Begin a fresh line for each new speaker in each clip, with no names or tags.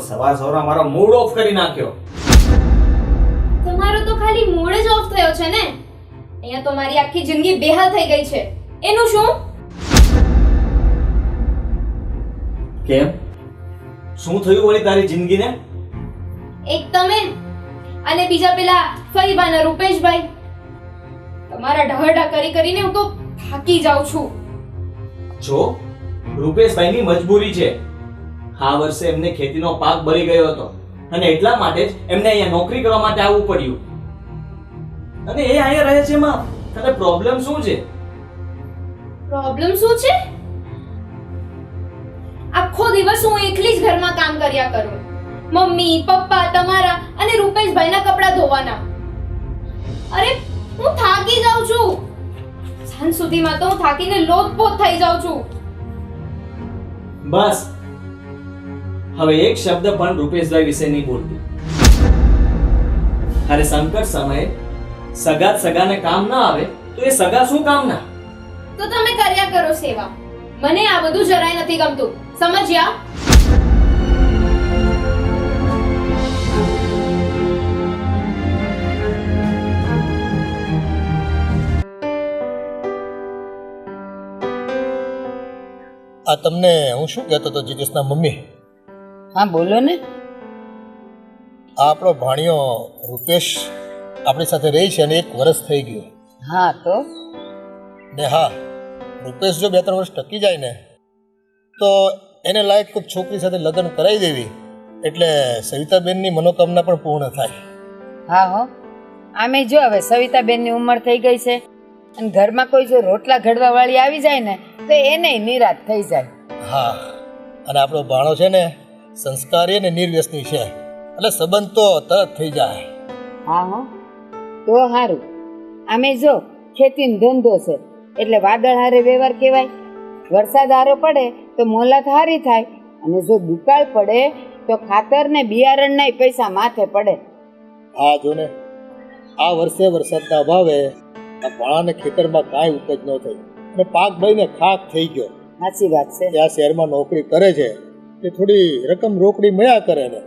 તો સવાર સવારમાં મારો મૂડ ઓફ કરી નાખ્યો.
તમારો તો ખાલી મૂડ જ ઓફ થયો છે ને? અહીંયા તો મારી આખી જિંદગી બેહાલ થઈ ગઈ છે. એનું શું?
કેમ? શું થયું વળી તારી જિંદગીને?
એક તમે અને બીજા પેલા ફઈબા અને રૂપેશભાઈ. તમારા ઢહડા કરી કરીને હું તો થાકી જાઉં છું.
જો રૂપેશભાઈની મજબૂરી છે. આ વર્ષે એમને ખેતીનો પાક બળી ગયો હતો. અને એટલા માટે જ એમને અહીંયા નોકરી કરવા માટે આવવું પડ્યું. અને એ અહીંયા રહે છે માં. તને પ્રોબ્લેમ શું છે?
પ્રોબ્લેમ શું છે? આખો દિવસ હું એકલી જ ઘરમાં કામ કર્યા કરું. મમ્મી પપ્પા તમારા અને રૂપેશભાઈના કપડાં ધોવાના. અરે હું થાકી જાઉં છું. સાંજ સુધીમાં તો હું થાકીને લોથપોથ થઈ જાઉં છું.
બસ. હવે એક શબ્દ પણ રૂપેશભાઈ વિશે નહીં બોલતી. અરે સંકટ સમયે સગા સગાને કામ ના આવે તો એ સગા શું કામ ના?
તો તમે કર્યા કરો સેવા. મને આ બધું જરાય નથી ગમતું. સમજ્યા?
આ તમને હું શું કહેતો હતો જીગેશના મમ્મી?
હા બોલો ને.
આ આપણો ભાણિયો રૂપેશ આપણી સાથે રહી છે અને એક વર્ષ થઈ ગયું.
હા તો?
ને હા રૂપેશ જો બે ત્રણ વર્ષ ટકી જાય ને તો એને લાયક કોઈ છોકરી સાથે લગ્ન કરાવી દેવી. એટલે સવિતાબેનની મનોકામના પણ પૂર્ણ થાય.
હા હો. આમે જો હવે સવિતાબેનની ઉંમર થઈ ગઈ છે અને ઘરમાં કોઈ જો રોટલા ઘડવા વાળી આવી જાય ને તો એને નિરાશ થઈ જાય.
હા અને આપણો ભાણો છે ને સંસ્કારી અને નિર્વ્યસની છે. એટલે સંબંધ તો તરત થઈ જાય.
હા હા તો સારું આમે જો ખેતીનો ધંધો છે. એટલે વાદળ હારે વ્યવહાર કહેવાય. વરસાદ હારો પડે તો મોલત હારી થાય. અને જો દુકાળ પડે તો ખાતર ને બિયારણના પૈસા માથે પડે.
હા જો ને આ વર્ષે વરસાદના અભાવે આ ભાણાને ખેતરમાં કાંઈ ઉપજ ન થઈ. અને પાક ભાઈને ખાક થઈ ગયો.
સાચી વાત છે.
ત્યાં શહેરમાં નોકરી કરે છે. તે થોડી રકમ રોકડી મળ્યા કરે ને.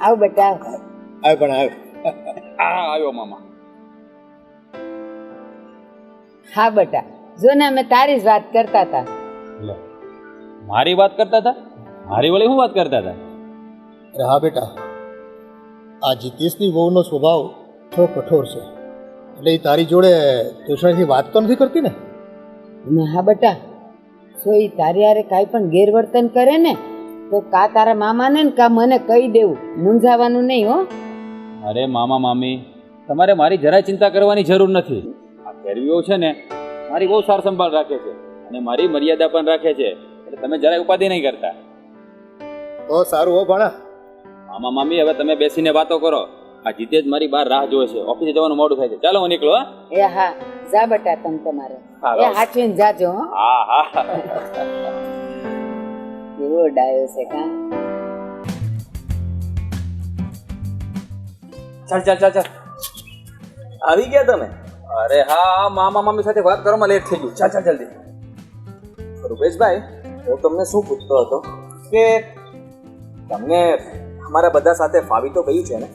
આવ બેટા.
આવ પણ આવ.
આ આવ્યો મામા.
હા બેટા. જો ને અમે તારી જ વાત કરતા હતા.
મારી વાત કરતા હતા? મારી વળી શું વાત કરતા હતા?
અરે હા બેટા. આ જીતેશની વહુનો સ્વભાવ થોડો કઠોર છે. એટલે એ તારી જોડે તોષણાથી વાત તો નથી કરતી ને?
અને હા બેટા. જો એ તારી હારે કાંઈ પણ ગેરવર્તન કરે ને તો કા તારા મામાને ને કા મને કહી દેવું. મૂંઝાવાનું નહીં હો.
અરે મામા મામી તમારે મારી જરાય ચિંતા કરવાની જરૂર નથી. આ ફેરવીઓ છે ને મારી બહુ સાર સંભાળ રાખે છે અને મારી મર્યાદા પણ રાખે છે એટલે તમે જરાય ઉપાધિ નહીં કરતા.
તો સારું હો ભાણા.
મામા મામી હવે તમે બેસીને વાતો કરો. આ જીતે જ મારી બહાર રાહ જોવે છે. ઓફિસે જવાનું મોડું થાય છે. ચાલો હું નીકળો
એ હા. જા બટા તમ તમારે.
હા,
એ. હાચવીને જાજો હો.
હા
કેવો ડાયો છે કા.
ચાલ ચાલ ચાલ ચાલ.
આવી ગયા તમે?
અરે હા હા મામા મામી સાથે વાત કરવામાં લેટ થઈ ગયું. ચાલ ચાલ જલ્દી
રૂપેશભાઈ હું તમને શું પૂછતો હતો કે તમને અમારા બધા સાથે ફાવી તો ગયું છે ને?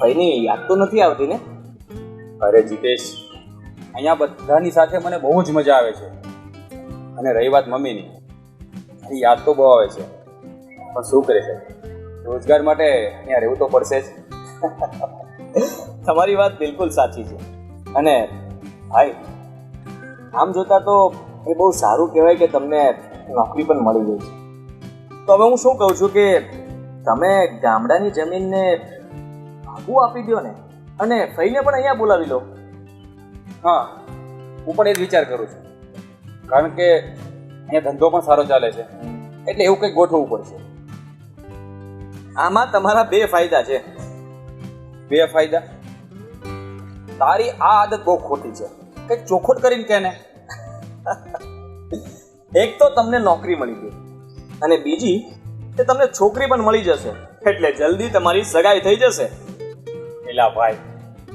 ભાઈની યાદ તો નથી આવતી ને?
અરે જીતેશ અહીંયા બધાની સાથે મને બહુ જ મજા આવે છે. અને રહી વાત મમ્મીની. એની યાદ તો બહુ આવે છે. પણ શું કરે છે રોજગાર માટે અહીંયા રહેવું તો પડશે જ.
તમારી વાત બિલકુલ સાચી છે. અને ભાઈ, આમ જોતા તો એ બહુ સારું કહેવાય કે તમને નોકરી પણ મળી ગઈ છે. તો હવે હું શું કહું છું કે તમે ગામડાની જમીનને ભાગું આપી દો ને અને ફઈને પણ અહીંયા બોલાવી લો.
હા, હું પણ એ જ વિચાર કરું છું. કારણ કે અહીંયા ધંધો પણ સારો ચાલે છે. એટલે એવું કંઈક ગોઠવવું પડશે.
આમાં તમારા બે ફાયદા છે.
બે ફાયદા? તારી આ આદત બહુ ખોટી છે. કંઈક ચોખોટ કરીને કે ને
એક તો તમને નોકરી મળી ગઈ. અને બીજી કે તમને છોકરી પણ મળી જશે. એટલે જલ્દી તમારી સગાઈ થઈ જશે.
એલા ભાઈ,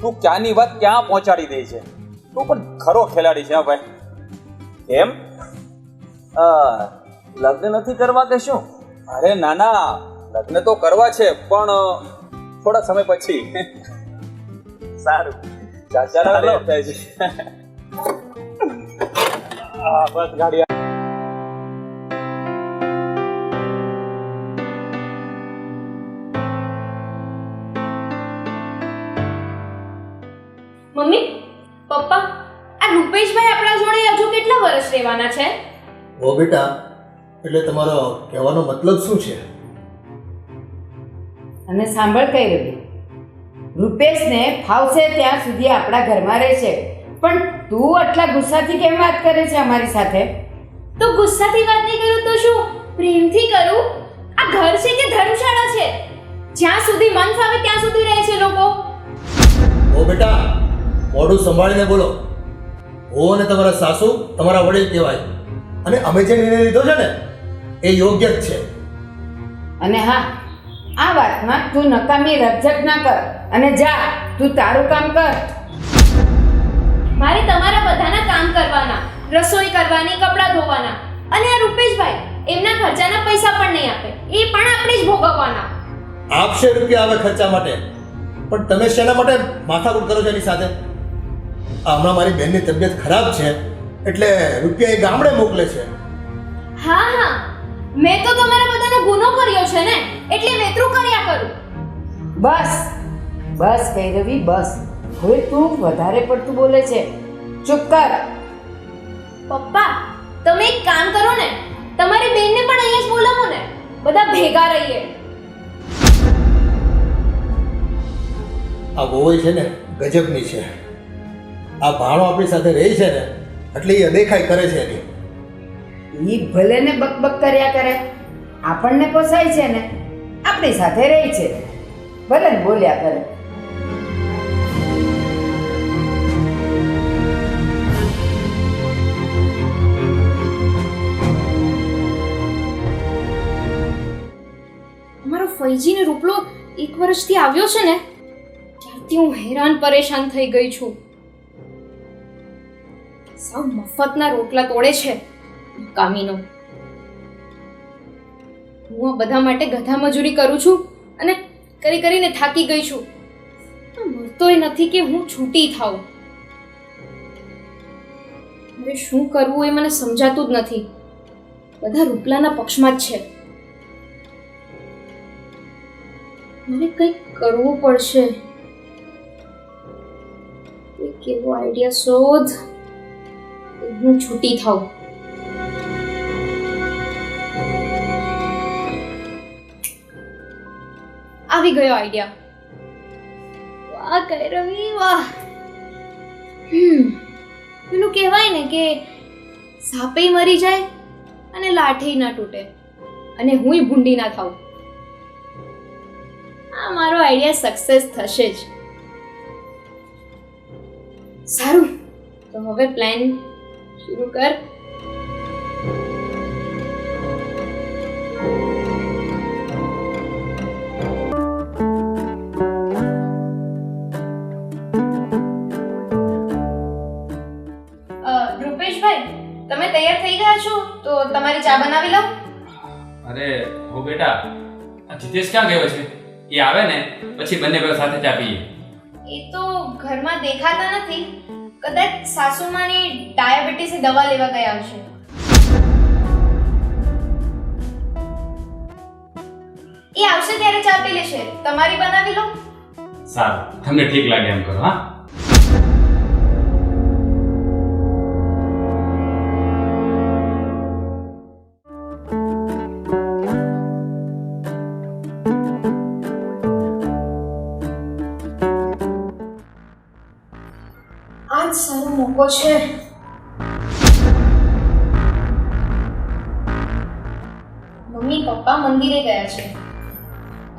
તું ક્યાંની વાત ક્યાં પહોંચાડી દે છે? તું પણ ખરો ખેલાડી છે હા ભાઈ.
કેમ? લગ્ન નથી કરવા કે શું?
અરે ના ના. લગ્ન તો કરવા છે પણ થોડા સમય પછી.
સારું.
ચાચા બસ ગાડી
પપ્પા આ રૂપેશભાઈ આપણા જોડે હજુ કેટલા વર્ષ રહેવાના છે?
ઓ બેટા એટલે તમારો કહેવાનો મતલબ શું છે?
અને સાંભળ કઈ રહ્યું રૂપેશને ફાવશે ત્યાં સુધી આપણા ઘરમાં રહેશે પણ તું આટલા ગુસ્સાથી કેમ વાત કરે છે અમારી સાથે?
તો ગુસ્સાથી વાત નહીં કરું તો શું? પ્રેમથી કરું? આ ઘર છે કે ધર્મશાળા છે? જ્યાં સુધી મન ફાવે ત્યાં સુધી રહે છે લોકો.
ઓ બેટા મોઢું સંભાળીને બોલો. હું અને તમારા સાસુ તમારા વડીલ કહેવાય. અને અમે જે નિર્ણય લીધો છે ને એ યોગ્ય જ છે.
અને હા આ વાતમાં તું નકામી રકઝક ના કર અને જા તું તારું કામ કર.
મારે તમારા બધાના કામ કરવાના રસોઈ કરવાની કપડાં ધોવાના. અને આ રૂપેશભાઈ એમના ખર્ચાના પૈસા પણ નહીં આપે. એ પણ આપણે જ ભોગવવાના.
આપશે રૂપિયા આવે ખર્ચા માટે. પણ તમે શેના માટે માથાકૂટ કરો છો એની સાથે? હમણાં મારી બહેનની તબિયત ખરાબ છે એટલે રૂપિયા એ ગામડે મોકલે છે.
હા હા. મેં તો તમારા બધાને ગુનો કર્યો છે ને એટલે વેતરું કર્યા કરું.
બસ બસ કઈ બસ. હવે તું વધારે પડતું બોલે છે. ચૂપ કર.
પપ્પા તમે એક કામ કરો ને તમારી બેનને પણ અહીંયા જ બોલાવો ને બધા ભેગા રહીએ.
આ ગોવાઈ છે ને ગજબની છે. આ ભાણો આપણી સાથે રહે છે ને એટલે એ અદેખાઈ કરે છે એની.
ઈ ભલે ને બકબક કર્યા કરે આપણને પોસાય છે ને આપણી સાથે રહે છે. ભલે ને બોલ્યા કરે.
અમારો ફૈજીને રૂપલો એક વર્ષથી આવ્યો છે ને ત્યારથી હું હેરાન પરેશાન થઈ ગઈ છું. સાવ મફતના રોટલા તોડે છે, કામીનો. હું આ બધા માટે ગધા મજૂરી કરું છું અને કરી કરીને થાકી ગઈ છું. મળતોય નથી કે હું છૂટી થાઉં. હવે શું કરવું એ મને સમજાતું જ નથી. બધા રૂપલાના પક્ષમાં જ છે. મને કંઈક કરવું પડશે. કેવો આઈડિયા શોધ. હું છૂટી થાઉં. આવી ગયો આઈડિયા વાહ કઈ રવિ વાહ પેલું કહેવાય ને કે સાપે મરી જાય અને લાઠી ના તૂટે અને હુંય ભૂંડી ના થાઉં. આ મારો આઈડિયા સક્સેસ થશે જ. સારું તો હવે પ્લાન શરૂ કર રૂપેશભાઈ તમે તૈયાર થઈ ગયા છો? તો તમારી ચા બનાવી લઉં
અરે હો બેટા આ જીતેશ ક્યાં ગયો છે? એ આવે ને પછી બંને ભાઈઓ સાથે ચા પીએ.
એ તો ઘરમાં દેખાતા નથી. કદાચ સાસુમાની ડાયાબિટીસની દવા લેવા ગયા હશે એ આવશે ત્યારે ચા પી લેશે. તમારી બનાવી લો.
સારું. તમને ઠીક લાગે એમ કરો, હા?
સારો છે. મમ્મી પપ્પા મંદિરે ગયા છે.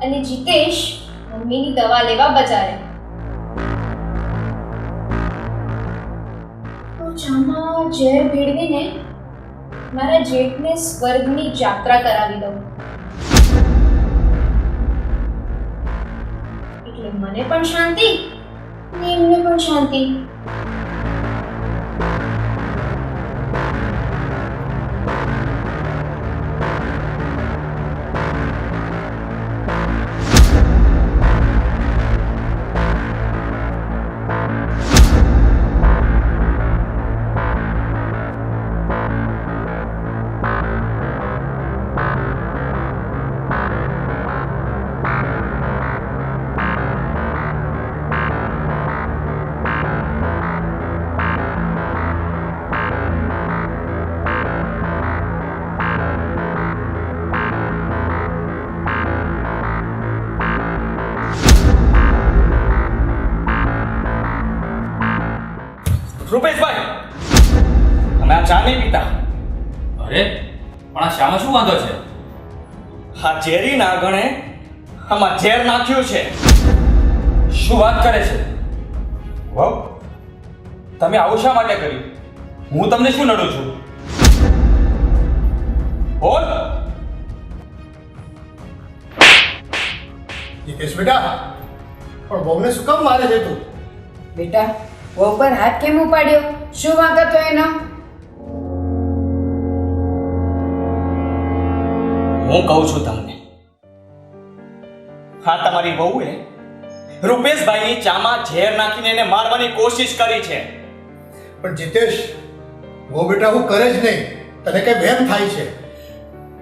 અને જીતેશ મમ્મીની દવા લેવા બજારે. તો ચામાં ઝેર ભેળવીને મારા જેઠને સ્વર્ગની જાત્રા કરાવી દઉં. એટલે મને પણ શાંતિ ને એમને પણ શાંતિ.
ચા નહીં પીતા.
અરે પણ આ શામાં શું વાંધો છે?
આ ઝેરી ના ગણે આમાં ઝેર નાખ્યું છે.
શું વાત કરે છે? વહુ તમે આવું શા માટે કર્યું? હું તમને શું નડું છું? બોલ.
જીતેશ બેટા પણ બહુને શું કામ મારે છે તું?
બેટા વહુ પર હાથ કેમ ઉપાડ્યો? શું વાંક હતો એનો?
હું કહું છું તમને. હા તમારી વહુએ રૂપેશભાઈની ચામાં ઝેર નાખીને એને મારવાની કોશિશ કરી છે.
પણ જીતેશ વો બેટા હું કરે જ નહીં. તને કઈ વેમ થાય છે?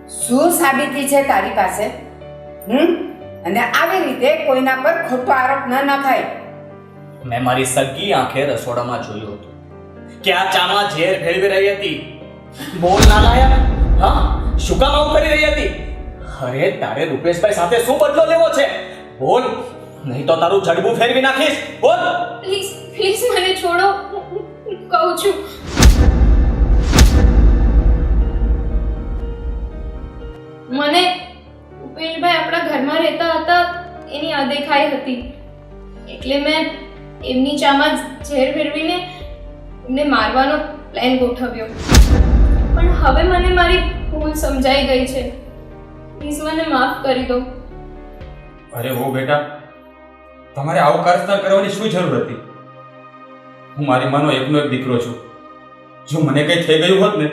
શું સાબિતી છે તારી પાસે? હમ? અને આવી રીતે કોઈના પર ખોટો આરોપ ન નખાય
મેં મારી સગી આંખે રસોડામાં જોયું હતું. કે આ ચામાં ઝેર ભેળવી રહી હતી. બોલ ના લાયા? હા, શું કામ આવું કરી રહી હતી? અરે, તારે રૂપેશભાઈ સાથે શું બદલો લેવો છે? બોલ, નહીં તો તારું જડબું ફેરવી નાખીશ. બોલ.
પ્લીઝ પ્લીઝ મને છોડો. કહું છું. મને ઉપેશભાઈ આપણા ઘરમાં રહેતા હતા, એની અદેખાઈ હતી. એટલે મેં એમની ચામાં ઝેર ફેરવીને એમને મારવાનો પ્લાન ગોઠવ્યો. પણ હવે મને મારી ભૂલ સમજાઈ ગઈ છે. પ્લીઝ મને માફ કરી દો.
અરે હો બેટા, તમારે આવું કારસ્તાન કરવાની શું જરૂર હતી? હું મારી માનો એકનો એક દીકરો છું. જો મને કંઈ થઈ ગયું હોત ને,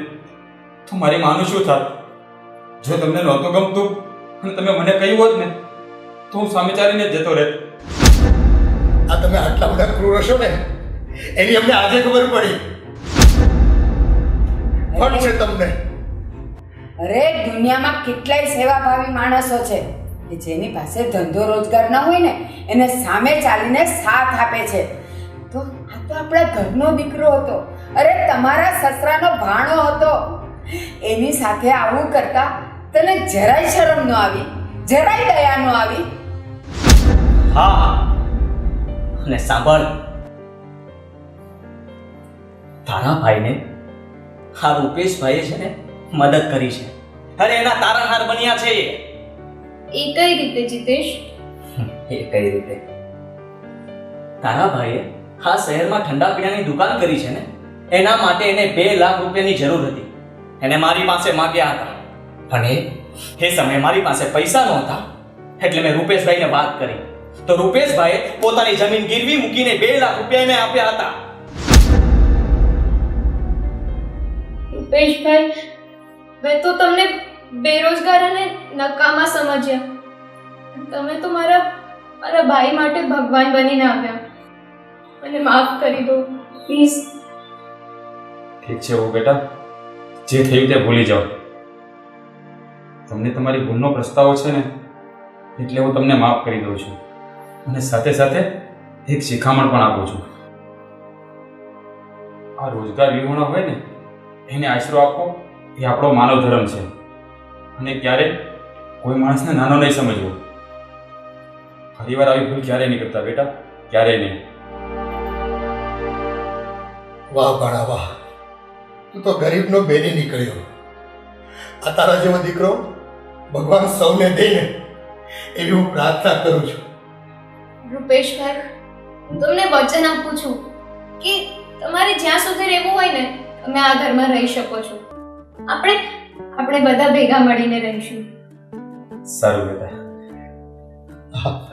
તો મારી માનું શું થાત? જો તમને નહોતું ગમતું અને તમે મને કહ્યું હોત ને, તો હું સામે ચાલીને જતો રહેત.
આ તમે આટલા બધા ક્રૂર હશો ને એની અમને આજે ખબર પડી. ફટ છે તમને?
અરે દુનિયામાં કેટલાય સેવાભાવી માણસો છે કે જેની પાસે ધંધો રોજગાર ન હોય ને એને સામે ચાલીને સાથ આપે છે. તો આ તો આપણા ઘરનો દીકરો હતો. અરે તમારા સસરાનો ભાણો હતો. એની સાથે આવું કરતા તને જરાય શરમ ન આવી જરાય દયા ન આવી.
હા અને સાંભળ. તારા ભાઈને આ રૂપેશભાઈએ છે ને મદદ કરી છે. અરે એના તારણહાર બન્યા છે એ.
એ કઈ રીતે જીતેશ?
એ કઈ રીતે? તારા ભાઈએ આ શહેરમાં ઠંડા પીણાની દુકાન કરી છે ને એના માટે એને બે લાખ રૂપિયાની જરૂર હતી. એને મારી પાસે માંગ્યા હતા. પણ એ એ સમયે મારી પાસે પૈસા નહોતા એટલે મેં રૂપેશભાઈને વાત કરી. તો રૂપેશભાઈ પોતાની જમીન ગીરવી મૂકીને બે લાખ રૂપિયા એને આપ્યા હતા.
રૂપેશભાઈ મેં તો તમને બેરોજગાર અને નકામા સમજ્યા. તમે તો મારા મારા ભાઈ માટે ભગવાન બનીને આવ્યા. મને માફ કરી દો પ્લીઝ.
ઠીક છે હો બેટા. જે થયું તે ભૂલી જાઓ. તમને તમારી ભૂલનો પ્રસ્તાવ છે ને એટલે હું તમને માફ કરી દઉં છું. અને સાથે સાથે એક શિખામણ પણ આપું છું. આ રોજગાર વિહોણો હોય ને, એને આશરો આપવો એ આપણો માનવ ધર્મ છે. અને ક્યારે? કોઈ માણસને નાનો નહીં સમજવો. ફરીવાર આવી ભૂલ ક્યારેય નહીં કરતા બેટા, ક્યારેય નહીં.
વાહ બાળા વાહ. તું તો ગરીબનો બેની નીકળ્યો. આ તારા જેવો દીકરો ભગવાન સૌને દે એવી હું પ્રાર્થના કરું છું.
રૂપેશભાઈ તમને વચન આપું છું કે તમારે જ્યાં સુધી રહેવું હોય ને, તમે આ ઘરમાં રહી શકો છો. આપણે આપણે બધા ભેગા મળીને રહીશું.
સારું બેટા.
હા.